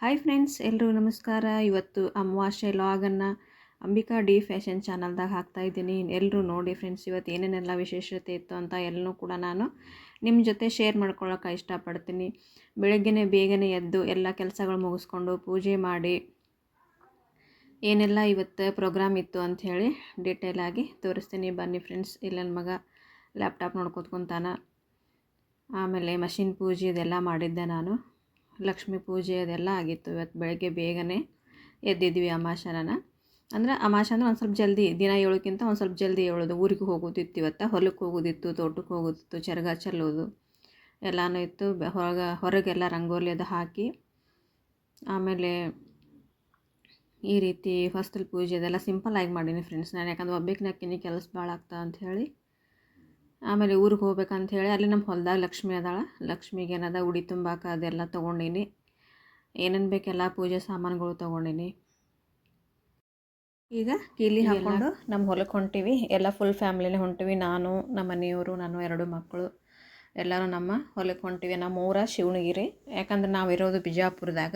Hi friends ಎಲ್ಲರೂ ನಮಸ್ಕಾರ. ಇವತ್ತು ಅಮಾವಾಸ್ಯೆ ಲಾಗನ್ನು ಅಂಬಿಕಾ ಡಿ ಫ್ಯಾಷನ್ ಚಾನಲ್ದಾಗ ಹಾಕ್ತಾ ಇದ್ದೀನಿ. ಎಲ್ಲರೂ ನೋಡಿ ಫ್ರೆಂಡ್ಸ್ ಇವತ್ತು ಏನೇನೆಲ್ಲ ವಿಶೇಷತೆ ಇತ್ತು ಅಂತ ಎಲ್ಲನೂ ಕೂಡ ನಾನು ನಿಮ್ಮ ಜೊತೆ ಶೇರ್ ಮಾಡ್ಕೊಳ್ಳೋಕೆ ಇಷ್ಟಪಡ್ತೀನಿ. ಬೆಳಗ್ಗೆ ಬೇಗನೆ ಎದ್ದು ಎಲ್ಲ ಕೆಲಸಗಳು ಮುಗಿಸ್ಕೊಂಡು ಪೂಜೆ ಮಾಡಿ ಏನೆಲ್ಲ ಇವತ್ತು ಪ್ರೋಗ್ರಾಮ್ ಇತ್ತು ಅಂತ ಹೇಳಿ ಡೀಟೇಲಾಗಿ ತೋರಿಸ್ತೀನಿ. ಬನ್ನಿ ಫ್ರೆಂಡ್ಸ್ ಇಲ್ಲ ನನ್ನ ಮಗ ಲ್ಯಾಪ್ಟಾಪ್ ನೋಡ್ಕೊತ್ಕೊತಾನ. ಆಮೇಲೆ ಮಷಿನ್ ಪೂಜೆ ಇದೆಲ್ಲ ಮಾಡಿದ್ದೆ ನಾನು. ಲಕ್ಷ್ಮೀ ಪೂಜೆ ಅದೆಲ್ಲ ಆಗಿತ್ತು ಇವತ್ತು ಬೆಳಗ್ಗೆ ಬೇಗನೆ ಎದ್ದಿದ್ವಿ ಅಮಾಶನ ಅಂದ್ರೆ ಅಮಾಶ ಅಂದರೆ ಒಂದು ಸ್ವಲ್ಪ ಜಲ್ದಿ, ದಿನ ಏಳೋಕ್ಕಿಂತ ಒಂದು ಸ್ವಲ್ಪ ಜಲ್ದಿ ಏಳೋದು. ಊರಿಗೆ ಹೋಗೋದಿತ್ತು ಇವತ್ತು. ಹೊಲಕ್ಕೆ ಹೋಗೋದಿತ್ತು, ತೋಟಕ್ಕೆ ಹೋಗೋದಿತ್ತು, ಚರಗ ಚೆಲ್ಲೋದು ಎಲ್ಲನೂ ಇತ್ತು. ಹೊರಗೆ, ಹೊರಗೆಲ್ಲ ರಂಗೋಲಿ ಅದು ಹಾಕಿ ಆಮೇಲೆ ಈ ರೀತಿ ಫಸ್ಟಲ್ಲಿ ಪೂಜೆ ಅದೆಲ್ಲ ಸಿಂಪಲ್ ಆಗಿ ಮಾಡೀನಿ ಫ್ರೆಂಡ್ಸ್ ನಾನು ಯಾಕಂದ್ರೆ ಒಬ್ಬಕ್ಕೆ ನಾಕಿನಿ ಕೆಲಸ ಭಾಳ ಆಗ್ತಾ ಅಂತ ಆಮೇಲೆ ಊರಿಗೆ ಹೋಗ್ಬೇಕಂತ ಹೇಳಿ ಅಲ್ಲಿ ನಮ್ಮ ಹೊಲ್ದಾಗ ಲಕ್ಷ್ಮಿ ಅದಾಳ. ಲಕ್ಷ್ಮಿಗೆ ಏನದ ಉಡಿ ತುಂಬಾಕ ಅದೆಲ್ಲ ತೊಗೊಂಡೀನಿ. ಏನೇನು ಬೇಕೆಲ್ಲ ಪೂಜೆ ಸಾಮಾನುಗಳು ತೊಗೊಂಡೀನಿ. ಈಗ ಕೀಲಿ ಹಾಕೊಂಡು ನಮ್ಮ ಹೊಲಕ್ಕೆ ಹೊಂಟೀವಿ. ಎಲ್ಲ ಫುಲ್ ಫ್ಯಾಮ್ಲಿನೇ ಹೊಂಟೀವಿ. ನಾನು ನಮ್ಮ ಮನೆಯವರು ನಾನು ಎರಡು ಮಕ್ಕಳು. ಎಲ್ಲರೂ ನಮ್ಮ ಹೊಲಕ್ಕೆ ಹೊಂಟೀವಿ. ನಮ್ಮ ಊರ ಶಿವಣಗಿರಿ ಯಾಕಂದ್ರೆ ನಾವು ಇರೋದು ಬಿಜಾಪುರದಾಗ.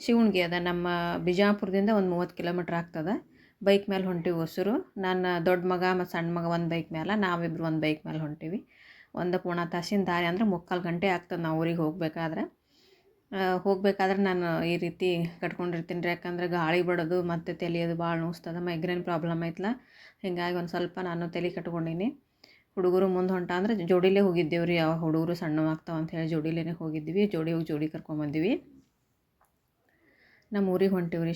ಶಿವಣಗಿ ಅದ. ನಮ್ಮ ಬಿಜಾಪುರದಿಂದ ಒಂದು ಮೂವತ್ತು ಕಿಲೋಮೀಟ್ರ್ ಆಗ್ತದೆ. ಬೈಕ್ ಮೇಲೆ ಹೊಂಟಿವಿ ಹೊಸರು. ನನ್ನ ದೊಡ್ಡ ಮಗ ಮತ್ತು ಸಣ್ಣ ಮಗ ಒಂದು ಬೈಕ್ ಮೇಲೆ ನಾವಿಬ್ರು ಒಂದು ಬೈಕ್ ಮೇಲೆ ಹೊಂಟೀವಿ. ಒಂದು ಪೂರ್ಣ ತಾಸಿನ ದಾರಿ ಅಂದ್ರೆ ಮುಕ್ಕಾಲು ಗಂಟೆ ಆಗ್ತದೆ ನಾವು ಊರಿಗೆ ಹೋಗಬೇಕಾದ್ರೆ. ಹೋಗಬೇಕಾದ್ರೆ ನಾನು ಈ ರೀತಿ ಕಟ್ಕೊಂಡಿರ್ತೀನಿ ರೀ ಯಾಕಂದ್ರೆ ಗಾಳಿ ಬಡೋದು, ಮತ್ತು ತಲೆಯೋದು ಭಾಳ ನೋಸ್ತದ, ಮೈಗ್ರೇನ್ ಪ್ರಾಬ್ಲಮ್ ಐತಲ್ಲ ಹೀಗಾಗಿ ಒಂದು ಸ್ವಲ್ಪ ನಾನು ತಲೆ ಕಟ್ಕೊಂಡೀನಿ. ಹುಡುಗರು ಮುಂದೆ ಹೊಂಟ ಅಂದ್ರೆ ಜೋಡಿಲೇ ಹೋಗಿದ್ದೇವೆ ರೀ ಯಾವ ಹುಡುಗರು ಸಣ್ಣ ಆಗ್ತಾವ ಅಂತ ಹೇಳಿ ಜೋಡಿಲೇ ಹೋಗಿದ್ವಿ ಜೋಡಿ ಹೋಗಿ ಜೋಡಿ ಕರ್ಕೊಂಬಂದಿವಿ ನಮ್ಮ ಊರಿಗೆ ಹೊಂಟೀವಿ ರೀ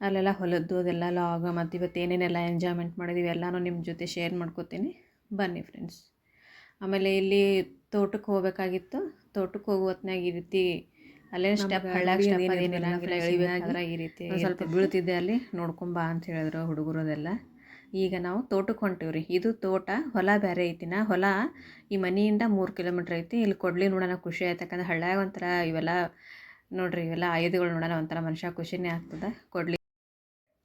ಅಲ್ಲೆಲ್ಲ ಹೊಲದ್ದು ಅದೆಲ್ಲ ಲಾಗ ಮತ್ತು ಇವತ್ತು ಏನೇನೆಲ್ಲ ಎಂಜಾಯ್ಮೆಂಟ್ ಮಾಡಿದ್ದೀವಿ ಎಲ್ಲನೂ ನಿಮ್ಮ ಜೊತೆ ಶೇರ್ ಮಾಡ್ಕೋತೀನಿ. ಬನ್ನಿ ಫ್ರೆಂಡ್ಸ್ ಆಮೇಲೆ ಇಲ್ಲಿ ತೋಟಕ್ಕೆ ಹೋಗ್ಬೇಕಾಗಿತ್ತು. ತೋಟಕ್ಕೆ ಹೋಗುವ ಹೊತ್ನ್ಯಾಗ ಈ ರೀತಿ ಅಲ್ಲೇ ಸ್ಟೆಪ್ ಹಳ್ಳಾಗ ಸ್ಟೆಪ್ ಅದೇನಿಲ್ಲ ಈ ರೀತಿ ಸ್ವಲ್ಪ ಬೀಳ್ತಿದ್ದೆ ಅಲ್ಲಿ ನೋಡ್ಕೊಂಬಾ ಅಂತ ಹೇಳಿದ್ರು ಹುಡುಗರು ಅದೆಲ್ಲ. ಈಗ ನಾವು ತೋಟಕ್ಕೆ ಹೊಂಟಿವ್ರಿ. ಇದು ತೋಟ ಹೊಲ ಬೇರೆ ಐತಿನ ಹೊಲ ಈ ಮನೆಯಿಂದ ಮೂರು ಕಿಲೋಮೀಟ್ರ್ ಐತಿ. ಇಲ್ಲಿ ಕೊಡ್ಲಿ ನೋಡೋಣ ಖುಷಿ ಆಯ್ತು ಯಾಕಂದ್ರೆ ಹಳ್ಳ್ಯಾಗ ಒಂಥರ ಇವೆಲ್ಲ ನೋಡ್ರಿ ಇವೆಲ್ಲ ಆಯುಧಗಳು ನೋಡೋಣ ಒಂಥರ ಮನುಷ್ಯ ಖುಷಿನೇ ಆಗ್ತದೆ. ಕೊಡ್ಲಿ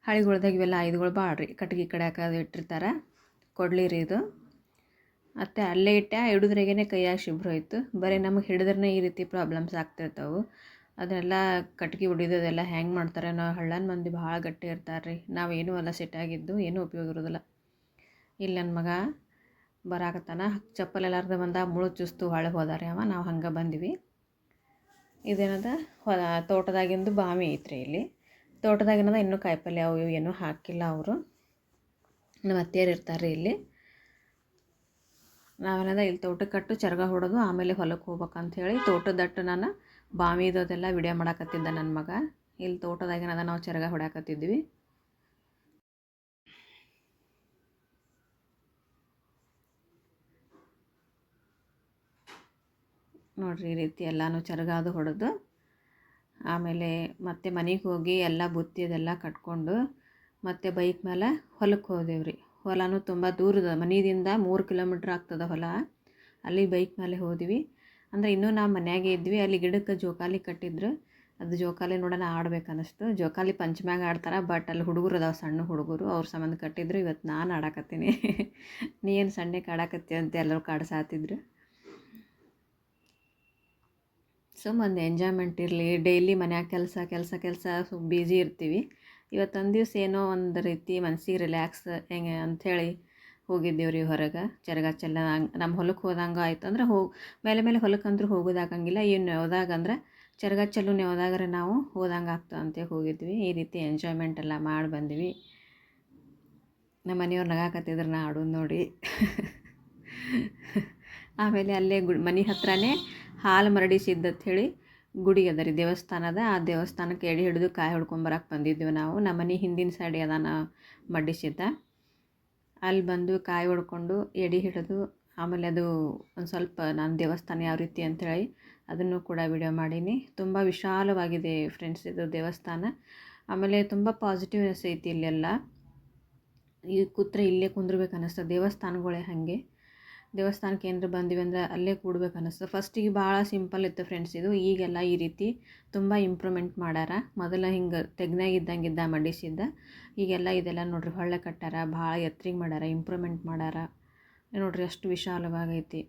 ಹಳಿಗಳ್ದಾಗ ಇವೆಲ್ಲ ಐದುಗಳು ಭಾಳ ರೀ ಕಟ್ಗೆ ಕಡ್ಯಾಕ ಅದು ಇಟ್ಟಿರ್ತಾರೆ. ಕೊಡಲಿ ರೀ ಇದು. ಮತ್ತು ಅಲ್ಲೇ ಇಟ್ಟೆ ಹಿಡಿದ್ರಾಗೇನೆ ಕೈಯಾಗ ಶುಭ್ರ ಹೋಯ್ತು. ಬರೀ ನಮಗೆ ಹಿಡಿದ್ರೆ ಈ ರೀತಿ ಪ್ರಾಬ್ಲಮ್ಸ್ ಆಗ್ತಿರ್ತಾವೆ. ಅದನ್ನೆಲ್ಲ ಕಟ್ಗೆ ಹೊಡಿಯೋದೆಲ್ಲ ಹ್ಯಾಂಗೆ ಮಾಡ್ತಾರೆ ನಾವು ಹಳ್ಳನ ಮಂದಿ ಭಾಳ ಗಟ್ಟಿ ಇರ್ತಾರೆ ರೀ ನಾವೇನೂ ಅಲ್ಲ ಸೆಟ್ಟಾಗಿದ್ದು ಏನೂ ಉಪಯೋಗ ಇರೋದಿಲ್ಲ. ಇಲ್ಲಿ ನನ್ನ ಮಗ ಬರಾಕತ್ತಾನ. ಚಪ್ಪಲ್ ಎಲ್ಲಾರ್ದು ಬಂದ ಮುಳು ಚುಸ್ತು ಹೊಳೆ ಹೋದಾರೆ ಅವ. ನಾವು ಹಂಗೆ ಬಂದ್ವಿ. ಇದೇನದ? ಹೊಲ, ತೋಟದಾಗಿಂದು ಬಾವಿ ಐತ್ರಿ ಇಲ್ಲಿ. ತೋಟದಾಗಿನದ ಇನ್ನೂ ಕಾಯಿಪಲ್ಯ ಅವು ಇವು ಏನೂ ಹಾಕಿಲ್ಲ ಅವರು. ನಮ್ಮ ಅತ್ತೆಯರು ಇರ್ತಾರೆ ಇಲ್ಲಿ. ನಾವೇನದ ಇಲ್ಲಿ ತೋಟಕ್ಕೆ ಕಟ್ಟು, ಚರಗ ಹೊಡೋದು, ಆಮೇಲೆ ಹೊಲಕ್ಕೆ ಹೋಗ್ಬೇಕಂತ ಹೇಳಿ ತೋಟದಟ್ಟು ನಾನು ಬಾವಿದೋದೆಲ್ಲ ವಿಡಿಯೋ ಮಾಡಾಕತ್ತಿದ್ದ ನನ್ನ ಮಗ. ಇಲ್ಲಿ ತೋಟದಾಗಿನದ ನಾವು ಚರಗ ಹೊಡ್ಯಾಕತ್ತಿದ್ವಿ. ನೋಡ್ರಿ ಈ ರೀತಿ ಎಲ್ಲನೂ ಚರಗ ಅದು ಹೊಡೆದು ಆಮೇಲೆ ಮತ್ತೆ ಮನೆಗೆ ಹೋಗಿ ಎಲ್ಲ ಬುತ್ತಿ ಅದೆಲ್ಲ ಕಟ್ಕೊಂಡು ಮತ್ತೆ ಬೈಕ್ ಮೇಲೆ ಹೊಲಕ್ಕೆ ಹೋದೆವು ರೀ ಹೊಲನೂ ತುಂಬ ದೂರದ ಮನೆಯಿಂದ ಮೂರು ಕಿಲೋಮೀಟ್ರ್ ಆಗ್ತದೆ ಹೊಲ. ಅಲ್ಲಿ ಬೈಕ್ ಮೇಲೆ ಹೋದ್ವಿ. ಅಂದರೆ ಇನ್ನೂ ನಾವು ಮನ್ಯಾಗೆ ಇದ್ವಿ, ಅಲ್ಲಿ ಗಿಡಕ್ಕೆ ಜೋಕಾಲಿ ಕಟ್ಟಿದ್ರು. ಅದು ಜೋಕಾಲಿ ನೋಡೋಣ ಆಡ್ಬೇಕು ಅನ್ನಿಸ್ತು ಜೋಕಾಲಿ ಪಂಚಮ್ಯಾಗ ಆಡ್ತಾರೆ, ಬಟ್ ಅಲ್ಲಿ ಹುಡುಗರು ಅದಾವೆ, ಸಣ್ಣ ಹುಡುಗರು. ಅವ್ರ ಸಂಬಂಧ ಕಟ್ಟಿದ್ರು. ಇವತ್ತು ನಾನು ಆಡಾಕತ್ತೀನಿ. ನೀ ಏನು ಸಣ್ಣಕ್ಕೆ ಆಡಾಕತ್ತಿ ಅಂತ ಎಲ್ಲರೂ ಕಾಡ್ಸಾತಿದ್ರು ಸುಮ್ಮ ಒಂದು ಎಂಜಾಯ್ಮೆಂಟ್ ಇರಲಿ ಡೈಲಿ ಮನ್ಯಾಗ ಕೆಲಸ ಕೆಲಸ ಕೆಲಸ ಬ್ಯುಸಿ ಇರ್ತೀವಿ. ಇವತ್ತೊಂದು ದಿವ್ಸ ಏನೋ ಒಂದು ರೀತಿ ಮನ್ಸಿಗೆ ರಿಲ್ಯಾಕ್ಸ್ ಹೆಂಗೆ ಅಂಥೇಳಿ ಹೋಗಿದ್ದೇವೆ ರೀ ಹೊರಗೆ. ಚರಗ ಚೆಲ್ಲ ನಮ್ಮ ಹೊಲಕ್ಕೆ ಹೋದಂಗೆ ಆಯ್ತು ಅಂದ್ರೆ ಹೋಗಿ ಮೇಲೆ ಮೇಲೆ ಹೊಲಕ್ಕೆ ಅಂದ್ರೆ ಹೋಗೋದಾಗಂಗಿಲ್ಲ ಇನ್ನು ಯಾವ್ದಾಗ ಅಂದ್ರೆ ಚರಗ ಚೆಲ್ಲು ಯಾವ್ದಾಗ್ರೆ ನಾವು ಹೋದಂಗೆ ಆಗ್ತದೆ ಅಂತ ಹೋಗಿದ್ವಿ. ಈ ರೀತಿ ಎಂಜಾಯ್ಮೆಂಟ್ ಎಲ್ಲ ಮಾಡಿ ಬಂದ್ವಿ. ನಮ್ಮ ಮನೆಯವ್ರು ನಗಾಕತ್ತಿದ್ರು ನಾ ಆಡೋದು ನೋಡಿ. ಆಮೇಲೆ ಅಲ್ಲೇ ಗುಡ್, ಮನೆ ಹತ್ರನೇ ಹಾಲು ಮರಡಿ ಹೇಳಿ ಗುಡಿ ಅದ ರೀ ದೇವಸ್ಥಾನದ. ಅದ ಆ ದೇವಸ್ಥಾನಕ್ಕೆ ಎಡೆ ಹಿಡಿದು ಕಾಯಿ ಹೊಡ್ಕೊಂಬರಕ್ಕೆ ಬಂದಿದ್ದೆವು ನಾವು. ನಮ್ಮ ಮನೆ ಹಿಂದಿನ ಸೈಡ್ ನಾ ಮಡ್ಡಿಸಿದ್ದ. ಅಲ್ಲಿ ಬಂದು ಕಾಯಿ ಹೊಡ್ಕೊಂಡು ಎಡೆ ಹಿಡಿದು ಆಮೇಲೆ ಅದು ಒಂದು ಸ್ವಲ್ಪ ನಾನು ದೇವಸ್ಥಾನ ಯಾವ ರೀತಿ ಅಂಥೇಳಿ ಅದನ್ನು ಕೂಡ ವಿಡಿಯೋ ಮಾಡೀನಿ. ತುಂಬ ವಿಶಾಲವಾಗಿದೆ ಫ್ರೆಂಡ್ಸ್ ಇದು ದೇವಸ್ಥಾನ. ಆಮೇಲೆ ತುಂಬ ಪಾಸಿಟಿವ್ನೆಸ್ ಐತಿ ಇಲ್ಲೆಲ್ಲ. ಈ ಕೂತ್ರೆ ಇಲ್ಲೇ ಕುಂದ್ರಬೇಕು ಅನ್ನಿಸ್ತದೆ ದೇವಸ್ಥಾನಗಳೇ ಹಾಗೆ. ದೇವಸ್ಥಾನಕ್ಕೆ ಏನಾರ ಬಂದಿವಿ ಅಂದರೆ ಅಲ್ಲೇ ಕೂಡ್ಬೇಕು ಅನ್ನಿಸ್ತು. ಫಸ್ಟಿಗೆ ಭಾಳ ಸಿಂಪಲ್ ಇತ್ತು ಫ್ರೆಂಡ್ಸ್ ಇದು. ಈಗೆಲ್ಲ ಈ ರೀತಿ ತುಂಬ ಇಂಪ್ರೂವ್ಮೆಂಟ್ ಮಾಡ್ಯಾರ ಮೊದಲ ಹಿಂಗೆ ತೆಗ್ನಾಗ ಇದ್ದಂಗೆ ಇದ್ದ ಮಡಿಸಿದ್ದ ಈಗೆಲ್ಲ ಇದೆಲ್ಲ ನೋಡ್ರಿ ಹೊಳ್ಳೆ ಕಟ್ಟಾರ, ಭಾಳ ಎತ್ತರಿಗೆ ಮಾಡ್ಯಾರ ಇಂಪ್ರೂವ್ಮೆಂಟ್ ಮಾಡ್ಯಾರ ನೋಡ್ರಿ ಅಷ್ಟು ವಿಶಾಲವಾಗೈತಿ.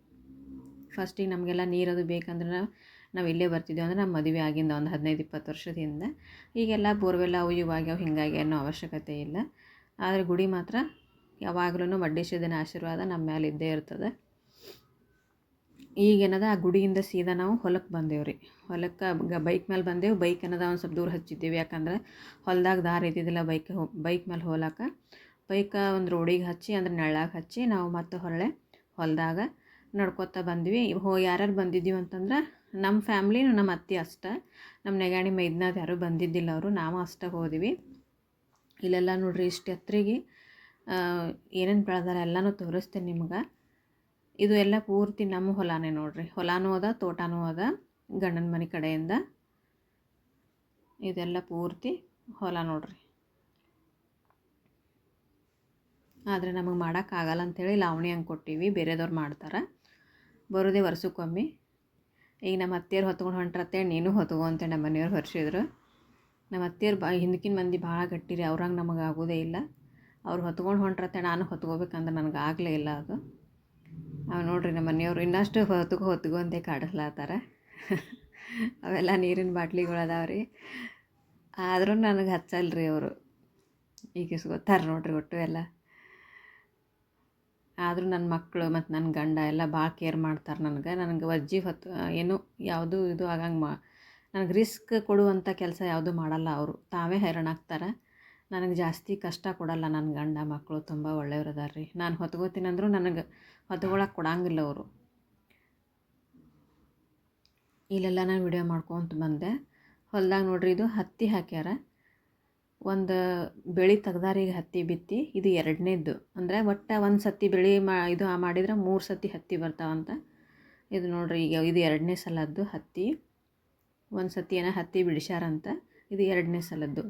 ಫಸ್ಟಿಗೆ ನಮಗೆಲ್ಲ ನೀರದು ಬೇಕಂದ್ರೆ ನಾವು ಇಲ್ಲೇ ಬರ್ತಿದ್ದೇವೆ ಅಂದ್ರೆ ನಮ್ಮ ಮದುವೆ ಆಗಿಂದ ಒಂದು ಹದಿನೈದು, ಇಪ್ಪತ್ತು ವರ್ಷದ ಹಿಂದೆ ಈಗೆಲ್ಲ ಬೋರ್ವೆಲ್ಲ ಅವು ಇವಾಗ್ಯಾವ ಹೀಗಾಗಿ ಅನ್ನೋ ಅವಶ್ಯಕತೆ ಇಲ್ಲ. ಆದರೆ ಗುಡಿ ಮಾತ್ರ ಯಾವಾಗಲೂ ಮಡ್ಡೇಶ್ವರನ ಆಶೀರ್ವಾದ ನಮ್ಮ ಮೇಲೆ ಇದ್ದೇ ಇರ್ತದೆ. ಈಗೇನದ ಆ ಗುಡಿಯಿಂದ ಸೀದಾ ನಾವು ಹೊಲಕ್ಕೆ ಬಂದೇವು ಹೊಲಕ್ಕೆ ಬೈಕ್ ಮೇಲೆ ಬಂದೆವು. ಬೈಕ್ ಏನದ, ಒಂದು ಸ್ವಲ್ಪ ದೂರ ಹಚ್ಚಿದ್ದೀವಿ. ಯಾಕಂದ್ರೆ ಹೊಲ್ದಾಗ ದಾರಿ ಇದ್ದಿದ್ದಿಲ್ಲ ಬೈಕ್ ಬೈಕ್ ಮೇಲೆ ಹೋಲಾಕ. ಬೈಕ ಒಂದು ರೋಡಿಗೆ ಹಚ್ಚಿ, ಅಂದ್ರೆ ನೆಳ್ಳಾಗ ಹಚ್ಚಿ, ನಾವು ಮತ್ತೆ ಹೊರಳೆ ಹೊಲದಾಗ ನಡ್ಕೊತಾ ಬಂದ್ವಿ. ಹೋ, ಯಾರ್ಯಾರು ಬಂದಿದ್ದೀವಿ ಅಂತಂದ್ರೆ ನಮ್ಮ ಫ್ಯಾಮ್ಲಿ ನಮ್ಮ ಅತ್ತೆ ಅಷ್ಟೆ. ನಮ್ಮ ನೆಗಾಣಿ ಮೈದ್ನಾದ್ ಯಾರೂ ಬಂದಿದ್ದಿಲ್ಲ ಅವರು. ನಾವು ಅಷ್ಟೇ ಹೋದ್ವಿ. ಇಲ್ಲೆಲ್ಲ ನೋಡ್ರಿ, ಇಷ್ಟು ಎತ್ತರಿಗೆ ಏನೇನು ಬೆಳೆದಾರೆ ಎಲ್ಲನೂ ತೋರಿಸ್ತೀನಿ ನಿಮ್ಗೆ. ಇದು ಎಲ್ಲ ಪೂರ್ತಿ ನಮ್ಮ ಹೊಲನೇ ನೋಡ್ರಿ. ಹೊಲನೂ ಅದ, ತೋಟನೂ ಅದ, ಗಂಡನ ಮನೆ ಕಡೆಯಿಂದ. ಇದೆಲ್ಲ ಪೂರ್ತಿ ಹೊಲ ನೋಡ್ರಿ. ಆದರೆ ನಮಗೆ ಮಾಡೋಕ್ಕಾಗಲ್ಲ ಅಂಥೇಳಿ ಲಾವಣಿ ಹಂಗೆ ಕೊಟ್ಟಿವಿ, ಬೇರೆದವ್ರು ಮಾಡ್ತಾರೆ. ಬರೋದೇ ವರ್ಷಕ್ಕೊಮ್ಮೆ. ಈಗ ನಮ್ಮ ಅತ್ತೆಯರು ಹೊತ್ಕೊಂಡು ಹೊಂಟ್ರತ್ತೇಳಿ ನೀನು ಹೊತ್ಕೊ ಅಂತೇಳಿ ನಮ್ಮ ಮನೆಯವ್ರು ಹೊರಿಸಿದ್ರು ನಮ್ಮ ಅತ್ತೆಯರು ಬಾ ಹಿಂದಕ್ಕಿನ ಮಂದಿ ಭಾಳ ಗಟ್ಟಿರಿ, ಅವ್ರಂಗೆ ನಮಗೆ ಆಗೋದೇ ಇಲ್ಲ. ಅವ್ರು ಹೊತ್ಕೊಂಡು ಹೊಂಟ್ರತೆ ನಾನು ಹೊತ್ಕೋಬೇಕಂದ್ರೆ ನನಗೆ ಆಗಲೇ ಇಲ್ಲ ಅದು. ಅವು ನೋಡ್ರಿ ನಮ್ಮ ಮನೆಯವರು ಇನ್ನಷ್ಟು ಹೊತ್ಕೊ ಹೊತ್ಕೊ ಅಂತ ಕಾಡಿಸ್ಲಾತ್ತಾರ. ಅವೆಲ್ಲ ನೀರಿನ ಬಾಟ್ಲಿಗಳು ರೀ. ಆದರೂ ನನಗೆ ಹಚ್ಚಲ್ಲ ರೀ ಅವರು. ಈಗ ಗೊತ್ತಾರೆ ನೋಡ್ರಿ ಒಟ್ಟು ಎಲ್ಲ. ಆದರೂ ನನ್ನ ಮಕ್ಕಳು ಮತ್ತು ನನ್ನ ಗಂಡ ಎಲ್ಲ ಭಾಳ ಕೇರ್ ಮಾಡ್ತಾರೆ ನನಗೆ. ನನಗೆ ವಜ್ಜಿ ಹೊತ್ತು, ಏನು ಯಾವುದೂ ಇದು ಆಗಂಗೆ ಮಾ, ನನಗೆ ರಿಸ್ಕ್ ಕೊಡುವಂಥ ಕೆಲಸ ಯಾವುದೂ ಮಾಡಲ್ಲ ಅವರು. ತಾವೇ ಹೈರಾಣಾಗ್ತಾರೆ. ನನಗೆ ಜಾಸ್ತಿ ಕಷ್ಟ ಕೊಡಲ್ಲ ನನ್ನ ಗಂಡ ಮಕ್ಕಳು, ತುಂಬ ಒಳ್ಳೆಯವ್ರು ರೀ ನಾನು ಹೊತ್ಕೋತೀನಿ ಅಂದರೂ ನನಗೆ ಹೊತ್ಕೊಳಕ್ಕೆ ಕೊಡಂಗಿಲ್ಲ ಅವರು. ಇಲ್ಲೆಲ್ಲ ನಾನು ವಿಡಿಯೋ ಮಾಡ್ಕೊತ ಬಂದೆ. ಹೊಲ್ದಾಗ ನೋಡ್ರಿ ಇದು ಹತ್ತಿ ಹಾಕ್ಯಾರ. ಒಂದು ಬೆಳೆ ತೆಗ್ದಾರೀಗ ಹತ್ತಿ ಬಿತ್ತಿ, ಇದು ಎರಡನೇದ್ದು. ಅಂದರೆ ಒಟ್ಟು ಒಂದು ಸತಿ ಬೆಳೆ ಮಾ, ಇದು ಮಾಡಿದ್ರೆ ಮೂರು ಸತಿ ಹತ್ತಿ ಬರ್ತಾವಂತ. ಇದು ನೋಡ್ರಿ ಈಗ ಇದು ಎರಡನೇ ಸಲದ್ದು ಹತ್ತಿ. ಒಂದು ಸತಿ ಏನೋ ಹತ್ತಿ ಬಿಡಿಸ್ಯಾರಂತ. ಇದು ಎರಡನೇ ಸಲದ್ದು.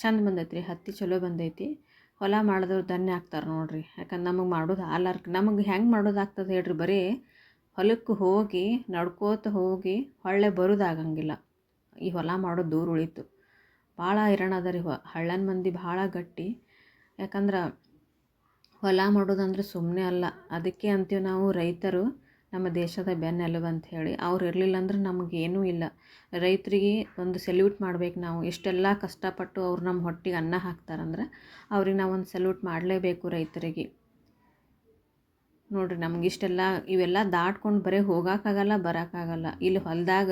ಚಂದ ಬಂದೈತೆ ರೀ ಹತ್ತಿ ಚಲೋ ಬಂದೈತಿ. ಹೊಲ ಮಾಡಿದವ್ರು ಧನ್ಯ ಆಗ್ತಾರೆ ನೋಡಿರಿ. ಯಾಕಂದ್ರೆ ನಮಗೆ ಮಾಡೋದು ಆಲಾರ್ಕ್ ನಮಗೆ ಹೆಂಗೆ ಮಾಡೋದಾಗ್ತದೆ ಹೇಳ್ರಿ, ಬರೀ ಹೊಲಕ್ಕೆ ಹೋಗಿ, ನಡ್ಕೋತ ಹೋಗಿ ಹೊಳ್ಳೆ ಬರೋದಾಗಂಗಿಲ್ಲ ಈ ಹೊಲ ಮಾಡೋದು ದೂರ ಉಳಿತು. ಭಾಳ ಹೈರಾಣ ಅದ ರೀ, ಹಳ್ಳನ ಮಂದಿ ಭಾಳ ಗಟ್ಟಿ. ಯಾಕಂದ್ರೆ ಹೊಲ ಮಾಡೋದಂದ್ರೆ ಸುಮ್ಮನೆ ಅಲ್ಲ. ಅದಕ್ಕೆ ಅಂತೀವಿ ನಾವು ರೈತರು ನಮ್ಮ ದೇಶದ ಬೆನ್ನೆಲುಬು ಅಂತ ಹೇಳಿ. ಅವ್ರು ಇರಲಿಲ್ಲ ಅಂದ್ರೆ ನಮಗೇನೂ ಇಲ್ಲ. ರೈತರಿಗೆ ಒಂದು ಸೆಲ್ಯೂಟ್ ಮಾಡ್ಬೇಕು ನಾವು. ಎಷ್ಟೆಲ್ಲ ಕಷ್ಟಪಟ್ಟು ಅವ್ರು ನಮ್ಮ ಹೊಟ್ಟೆಗೆ ಅನ್ನ ಹಾಕ್ತಾರಂದ್ರೆ ಅವ್ರಿಗೆ ನಾವು ಒಂದು ಸೆಲ್ಯೂಟ್ ಮಾಡಲೇಬೇಕು ರೈತರಿಗೆ. ನೋಡಿರಿ, ನಮ್ಗೆ ಇಷ್ಟೆಲ್ಲ, ಇವೆಲ್ಲ ದಾಟ್ಕೊಂಡು ಬರೀ ಹೋಗೋಕ್ಕಾಗಲ್ಲ ಬರೋಕ್ಕಾಗಲ್ಲ ಇಲ್ಲಿ ಹೊಲದಾಗ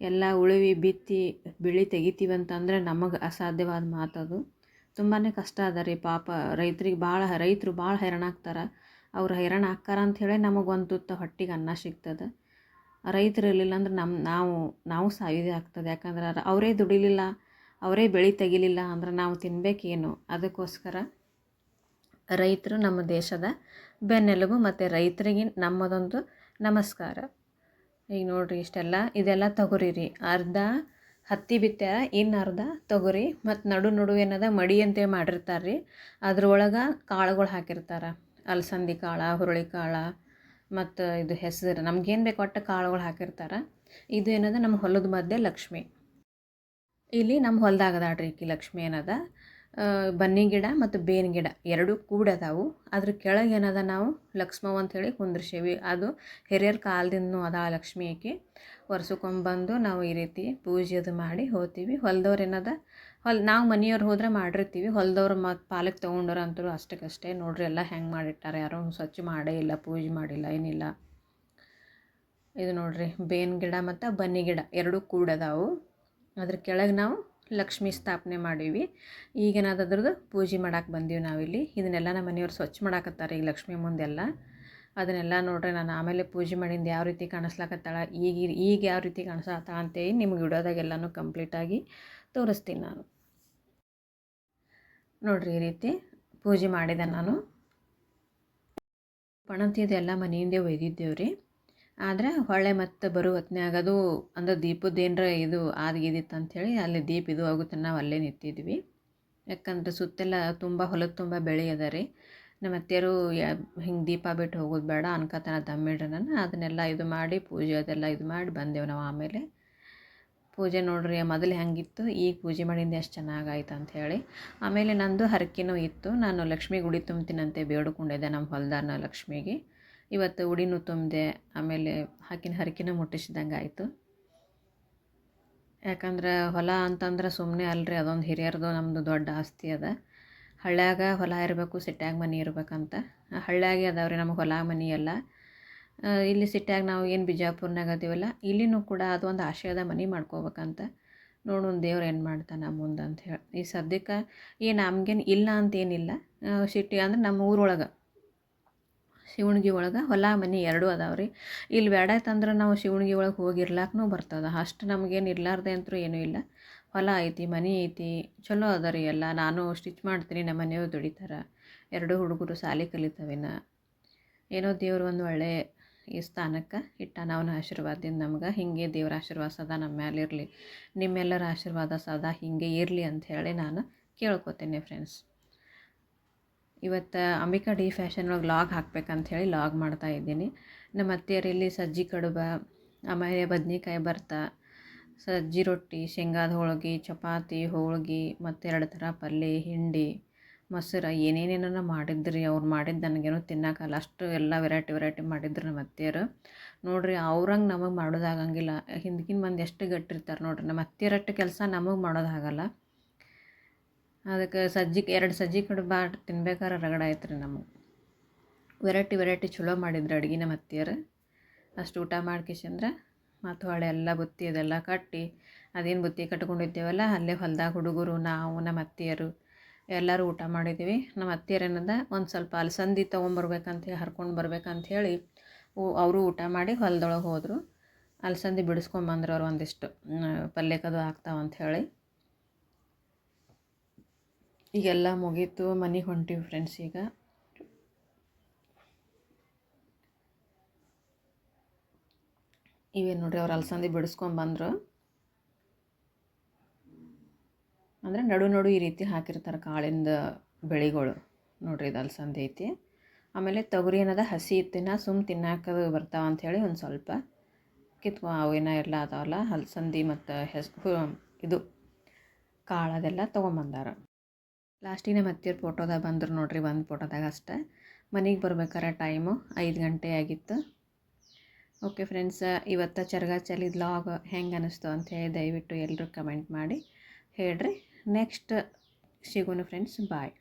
ಎಲ್ಲ ಉಳುವಿ, ಬಿತ್ತಿ, ಬೆಳೆ ತೆಗಿತೀವಂತಂದರೆ ನಮಗೆ ಅಸಾಧ್ಯವಾದ ಮಾತದು. ತುಂಬಾ ಕಷ್ಟ ಅದ ರೀ ಪಾಪ ರೈತರಿಗೆ. ಭಾಳ, ರೈತರು ಭಾಳ ಹೈರಾಣಾಗ್ತಾರೆ. ಅವ್ರು ಹೈರಾಣ ಆಕ್ಕಾರ ಅಂಥೇಳಿ ನಮಗೆ ಒಂದು ತುತ್ತು ಹೊಟ್ಟೆಗೆ ಅನ್ನ ಸಿಗ್ತದೆ. ರೈತರು ಇರಲಿಲ್ಲ ಅಂದ್ರೆ ನಮ್ಮ ನಾವು ನಾವು ಸಾಯೋದೇ ಆಗ್ತದೆ. ಯಾಕಂದ್ರೆ ಅವರೇ ದುಡಿಲಿಲ್ಲ, ಅವರೇ ಬೆಳೆ ತೆಗಿಲಿಲ್ಲ ಅಂದ್ರೆ ನಾವು ತಿನ್ಬೇಕೇನು? ಅದಕ್ಕೋಸ್ಕರ ರೈತರು ನಮ್ಮ ದೇಶದ ಬೆನ್ನೆಲುಬು ಮತ್ತು ರೈತರಿಗೆ ನಮ್ಮದೊಂದು ನಮಸ್ಕಾರ. ಈಗ ನೋಡಿರಿ ಇಷ್ಟೆಲ್ಲ, ಇದೆಲ್ಲ ತೊಗರಿ ರೀ ಅರ್ಧ ಹತ್ತಿ ಬಿತ್ತಾರ ಇನ್ನು ಅರ್ಧ ತೊಗರಿ. ಮತ್ತು ನಡು ನಡು ಏನದ ಮಡಿ ಅಂತೇಳಿ ಮಾಡಿರ್ತಾರೆ ರೀ ಅದ್ರೊಳಗೆ ಕಾಳುಗಳು ಹಾಕಿರ್ತಾರೆ. ಅಲಸಂದಿ ಕಾಳು, ಹುರುಳಿ ಕಾಳು, ಮತ್ತು ಇದು ಹೆಸರು, ನಮ್ಗೇನು ಬೇಕು ಒಟ್ಟು ಕಾಳುಗಳು ಹಾಕಿರ್ತಾರೆ. ಇದು ಏನದ? ನಮ್ಮ ಹೊಲದ ಮಧ್ಯೆ ಲಕ್ಷ್ಮಿ. ಇಲ್ಲಿ ನಮ್ಮ ಹೊಲ್ದಾಗ ರೀ ಈಕಿ ಲಕ್ಷ್ಮಿ ಏನದ? ಬನ್ನಿ ಗಿಡ ಮತ್ತು ಬೇನ್ ಗಿಡ ಎರಡೂ ಕೂಡದಾವು ಅದ್ರ ಕೆಳಗೆ ಏನದ ನಾವು? ಲಕ್ಷ್ಮವ್ವ ಅಂಥೇಳಿ ಕುಂದ್ರಿಸೇವಿ. ಅದು ಹಿರಿಯರ ಕಾಲದಿಂದನೂ ಅದ ಆ ಲಕ್ಷ್ಮಿ ಆಕಿ ವರ್ಷಕ್ಕೊಂಬಂದು ನಾವು ಈ ರೀತಿ ಪೂಜೆ ಅದು ಮಾಡಿ ಹೋತೀವಿ. ಹೊಲ್ದವ್ರು ಏನದ? ಹೊಲ್, ನಾವು ಮನೆಯವ್ರು ಹೋದರೆ ಮಾಡಿರ್ತೀವಿ. ಹೊಲ್ದವ್ರು ಮತ್ತು ಪಾಲಕ್ ತೊಗೊಂಡವ್ರು ಅಂತೂ ಅಷ್ಟಕ್ಕಷ್ಟೇ. ನೋಡ್ರಿ ಎಲ್ಲ ಹೆಂಗೆ ಮಾಡಿಟ್ಟಾರೆ. ಯಾರೂ ಸ್ವಚ್ಛ ಮಾಡೇ ಇಲ್ಲ, ಪೂಜೆ ಮಾಡಿಲ್ಲ, ಏನಿಲ್ಲ. ಇದು ನೋಡ್ರಿ ಬೇವಿನ ಗಿಡ ಮತ್ತು ಬನ್ನಿ ಗಿಡ ಎರಡೂ ಕೂಡದಾವು ಅದ್ರ ಕೆಳಗೆ ನಾವು ಲಕ್ಷ್ಮಿ ಸ್ಥಾಪನೆ ಮಾಡೀವಿ. ಈಗೇನಾದ್ರದ್ದು ಪೂಜೆ ಮಾಡಕ್ಕೆ ಬಂದೀವಿ ನಾವಿಲ್ಲಿ. ಇದನ್ನೆಲ್ಲ ನಮ್ಮ ಮನೆಯವ್ರು ಸ್ವಚ್ಛ ಮಾಡಾಕತ್ತಾರೆ ಈಗ ಲಕ್ಷ್ಮಿ ಮುಂದೆಲ್ಲ. ಅದನ್ನೆಲ್ಲ ನೋಡ್ರಿ ನಾನು ಆಮೇಲೆ ಪೂಜೆ ಮಾಡಿಂದ ಯಾವ ರೀತಿ ಕಾಣಿಸ್ಲಾಕತ್ತಾಳ, ಈಗ ಈಗ ಯಾವ ರೀತಿ ಕಾಣಿಸ್ಲಾತ್ತಾಳ ಅಂತೇಳಿ ನಿಮ್ಗೆ ಇಡೋದಾಗೆಲ್ಲನೂ ಕಂಪ್ಲೀಟಾಗಿ ತೋರಿಸ್ತೀನಿ ನಾನು. ನೋಡ್ರಿ ಈ ರೀತಿ ಪೂಜೆ ಮಾಡಿದೆ ನಾನು. ಪಣಂತಿದು ಎಲ್ಲ ಮನೆಯಿಂದೇ ಒಯ್ದಿದ್ದೇವೆ ರೀ ಆದರೆ ಹೊಳೆ ಮತ್ತೆ ಬರೋ ಹೊತ್ನ್ಯಾಗ ಅದು ಅಂದ್ರೆ ದೀಪದ ಏನರ ಇದು ಆದ್ಗಿದಿತ್ತು ಅಂಥೇಳಿ ಅಲ್ಲಿ ದೀಪ ಇದು ಆಗುತ್ತೆ ನಾವು ಅಲ್ಲೇ ನಿಂತಿದ್ವಿ. ಯಾಕಂದ್ರೆ ಸುತ್ತೆಲ್ಲ ತುಂಬ ಹೊಲದ ತುಂಬ ಬೆಳೆ ಅದ ರೀ. ನಮ್ಮ ಅತ್ತೆಯರು ಹಿಂಗೆ ದೀಪ ಬಿಟ್ಟು ಹೋಗೋದು ಬೇಡ ಅನ್ಕತನ ನಾನು ಅದನ್ನೆಲ್ಲ ಇದು ಮಾಡಿ ಪೂಜೆ ಅದೆಲ್ಲ ಇದು ಮಾಡಿ ಬಂದೆವು ನಾವು ಆಮೇಲೆ. ಪೂಜೆ ನೋಡ್ರಿ ಮೊದಲು ಹೆಂಗಿತ್ತು? ಈಗ ಪೂಜೆ ಮಾಡಿಂದ ಎಷ್ಟು ಚೆನ್ನಾಗಾಯ್ತು ಹೇಳಿ. ಆಮೇಲೆ ನಂದು ಹರಕೆನೂ ಇತ್ತು. ನಾನು ಲಕ್ಷ್ಮಿ ಗುಡಿ ತುಂಬ್ತೀನಂತೆ ಬೇಡ್ಕೊಂಡಿದ್ದೆ ನಮ್ಮ ಹೊಲ್ದಾನ ಲಕ್ಷ್ಮಿಗೆ. ಇವತ್ತು ಉಡಿನೂ ತುಂಬಿದೆ, ಆಮೇಲೆ ಹಾಕಿನ ಹರಕೆನೂ ಮುಟ್ಟಿಸಿದಂಗೆ ಆಯಿತು ಯಾಕಂದ್ರೆ ಹೊಲ ಅಂತಂದ್ರೆ ಸುಮ್ಮನೆ ಅಲ್ರಿ, ಅದೊಂದು ಹಿರಿಯರ್ದು ನಮ್ಮದು ದೊಡ್ಡ ಆಸ್ತಿ ಅದ. ಹಳ್ಳ್ಯಾಗ ಹೊಲ ಇರಬೇಕು, ಸಿಟ್ಯಾಗ ಮನೆ ಇರಬೇಕಂತ. ಹಳ್ಳ್ಯಾಗೆ ಅದಾವ್ರಿ ನಮಗೆ ಹೊಲ ಮನೆ ಎಲ್ಲ. ಇಲ್ಲಿ ಸಿಟ್ಯಾಗ ನಾವು ಏನು ಬಿಜಾಪುರ್ನಾಗ ಅದೀವಲ್ಲ, ಇಲ್ಲಿನೂ ಕೂಡ ಅದೊಂದು ಒಂದು ಆಶಯದ ಮನೆ ಮಾಡ್ಕೋಬೇಕಂತ ನೋಡೋಣ ದೇವ್ರು ಏನು ಮಾಡ್ತಾನೆ ಮುಂದೆ ಅಂತ ಹೇಳಿ. ಈ ಸದ್ಯಕ್ಕೆ ಏನು ನಮ್ಗೇನು ಇಲ್ಲ ಅಂತೇನಿಲ್ಲ ಸಿಟಿ ಅಂದ್ರೆ ನಮ್ಮ ಊರೊಳಗೆ, ಶಿವಣ್ಗಿ ಒಳಗೆ ಹೊಲ ಮನೆ ಎರಡೂ ಅದಾವೆ ರೀ. ಇಲ್ಲಿ ಬೇಡಾಯ್ತಂದ್ರೆ ನಾವು ಶಿವಣ್ಗಿ ಒಳಗೆ ಹೋಗಿರ್ಲಾಕ್ನೂ ಬರ್ತದೆ. ಅಷ್ಟು ನಮಗೇನು ಇರ್ಲಾರ್ದೆ ಅಂತೂ ಏನೂ ಇಲ್ಲ. ಹೊಲ ಐತಿ, ಮನೆ ಐತಿ, ಚಲೋ ಅದ ರೀ ಎಲ್ಲ. ನಾನು ಸ್ಟಿಚ್ ಮಾಡ್ತೀನಿ, ನಮ್ಮ ಮನೆಯವ್ರು ದುಡಿತಾರೆ. ಎರಡು ಹುಡುಗರು ಸಾಲಿ ಕಲಿತವಿನ. ಏನೋ ದೇವ್ರು ಒಂದು ಒಳ್ಳೆ ಈ ಸ್ಥಾನಕ್ಕೆ ಇಟ್ಟಾನ ಅವನ ಆಶೀರ್ವಾದದಿಂದ ನಮ್ಗೆ. ಹೀಗೆ ದೇವ್ರ ಆಶೀರ್ವಾದ ಸದಾ ನಮ್ಮ ಮೇಲೆ ಇರಲಿ. ನಿಮ್ಮೆಲ್ಲರ ಆಶೀರ್ವಾದ ಸದಾ ಹಿಂಗೆ ಇರಲಿ ಅಂತ ಹೇಳಿ ನಾನು ಕೇಳ್ಕೊತೇನೆ ಫ್ರೆಂಡ್ಸ್ ಇವತ್ತು ಅಂಬಿಕಾ ಡಿ ಫ್ಯಾಷನ್ ಒಳಗೆ ಲಾಗ್ ಹಾಕ್ಬೇಕಂತ ಹೇಳಿ ಲಾಗ್ ಮಾಡ್ತಾ ಇದ್ದೀನಿ. ನಮ್ಮ ಅತ್ತೆಯರು ಇಲ್ಲಿ ಸಜ್ಜಿ ಕಡುಬ, ಆಮೇಲೆ ಬದ್ನಿಕಾಯಿ ಬರ್ತಾ, ಸಜ್ಜಿ ರೊಟ್ಟಿ, ಶೇಂಗಾದ ಹೋಳಿಗೆ, ಚಪಾತಿ, ಹೋಳಿಗೆ ಮತ್ತು ಎರಡು ಥರ ಪಲ್ಯ ಹಿಂಡಿ ಮೊಸರು ಏನೇನೇನೋ ಮಾಡಿದ್ರಿ? ಅವ್ರು ಮಾಡಿದ್ದು ನನಗೇನು ತಿನ್ನೋಕ್ಕಲ್ಲ ಅಷ್ಟು ಎಲ್ಲ ವೆರೈಟಿ ವೆರೈಟಿ ಮಾಡಿದ್ರು ನಮ್ಮ ಅತ್ತೆಯರು ನೋಡಿರಿ, ಅವ್ರಂಗೆ ನಮಗೆ ಮಾಡೋದಾಗಂಗಿಲ್ಲ ಹಿಂದಿನ ಮಂದಿ ಎಷ್ಟು ಗಟ್ಟಿರ್ತಾರೆ ನೋಡಿರಿ. ನಮ್ಮ ಅತ್ತೆಯರಷ್ಟು ಕೆಲಸ ನಮಗೆ ಮಾಡೋದಾಗಲ್ಲ ಅದಕ್ಕೆ ಸಜ್ಜಿ, ಎರಡು ಸಜ್ಜಿ ಕಡುಬ ತಿನ್ಬೇಕಾದ್ರೆ ರಗಡ ಆಯ್ತು ರೀ ನಮಗೆ. ವೆರೈಟಿ ವೆರೈಟಿ ಚಲೋ ಮಾಡಿದ್ರು ಅಡುಗೆ ನಮ್ಮ ಅತ್ತೆಯರು ಅಷ್ಟು ಊಟ ಮಾಡ್ಕೇಶಂದ್ರೆ ಮತ್ತು ಹೊಳೆ ಎಲ್ಲ ಬುತ್ತಿ ಅದೆಲ್ಲ ಕಟ್ಟಿ, ಅದೇನು ಬುತ್ತಿ ಕಟ್ಕೊಂಡಿದ್ದೇವಲ್ಲ, ಅಲ್ಲೇ ಹೊಲ್ದಾಗ ಹುಡುಗರು, ನಾವು ನಮ್ಮ ಅತ್ತೆಯರು ಎಲ್ಲರೂ ಊಟ ಮಾಡಿದ್ದೀವಿ. ನಮ್ಮ ಅತ್ತೆಯರೇನದ ಒಂದು ಸ್ವಲ್ಪ ಅಲಸಂದಿ ತೊಗೊಂಬರ್ಬೇಕಂತ ಹರ್ಕೊಂಡು ಬರ್ಬೇಕಂತ ಹೇಳಿ ಅವರು ಊಟ ಮಾಡಿ ಹೊಲದೊಳಗೆ ಹೋದರು. ಅಲಸಂದಿ ಬಿಡಿಸ್ಕೊಂಬಂದ್ರು ಅವ್ರು ಒಂದಿಷ್ಟು. ಪಲ್ಯಕ್ಕದು ಆಗ್ತಾವಂತ ಹೇಳಿ. ಈಗೆಲ್ಲ ಮುಗೀತು. ಮನೆಗೆ ಹೊಂಟೀವಿ ಫ್ರೆಂಡ್ಸ್ ಈಗ. ಇವೇನು ನೋಡ್ರಿ, ಅವ್ರು ಅಲಸಂದಿ ಬಿಡಿಸ್ಕೊಂಬಂದ್ರು ಅಂದರೆ ನಡು ನಡು ಈ ರೀತಿ ಹಾಕಿರ್ತಾರೆ ಕಾಳಿಂದ ಬೆಳೆಗಳು. ನೋಡ್ರಿ ಇದು ಅಲ್ಸಂದಿ ಐತಿ. ಆಮೇಲೆ ತೊಗರಿ ಏನದ? ಹಸಿ ಇತ್ತಿನ ಸುಮ್ ತಿನ್ನಾಕದು ಬರ್ತಾವ ಅಂಥೇಳಿ ಒಂದು ಸ್ವಲ್ಪ ಕಿತ್ಕೊ ಅವೇನ ಎಲ್ಲ ಅದಾವಲ್ಲ ಹಲಸಂದಿ ಮತ್ತು ಹೆಸ್ ಇದು ಕಾಳು ಅದೆಲ್ಲ ತೊಗೊಂಬಂದಾರ. ಲಾಸ್ಟಿಗೆ ನಮ್ಮ ಅತ್ತೆಯವ್ರ ಫೋಟೋದಾಗ ಬಂದರು ನೋಡ್ರಿ ಒಂದು ಫೋಟೋದಾಗ ಅಷ್ಟೇ. ಮನೆಗೆ ಬರ್ಬೇಕಾರೆ ಟೈಮು ಐದು ಗಂಟೆ ಆಗಿತ್ತು. ಓಕೆ ಫ್ರೆಂಡ್ಸ್, ಇವತ್ತು ಚರ್ಗಾ ಚಲಿದ ಲಾಗ್ ಹೆಂಗೆ ಅನ್ನಿಸ್ತು ಅಂತ ಹೇಳಿ ದಯವಿಟ್ಟು ಎಲ್ಲರೂ ಕಮೆಂಟ್ ಮಾಡಿ ಹೇಳ್ರಿ. Next see friends bye.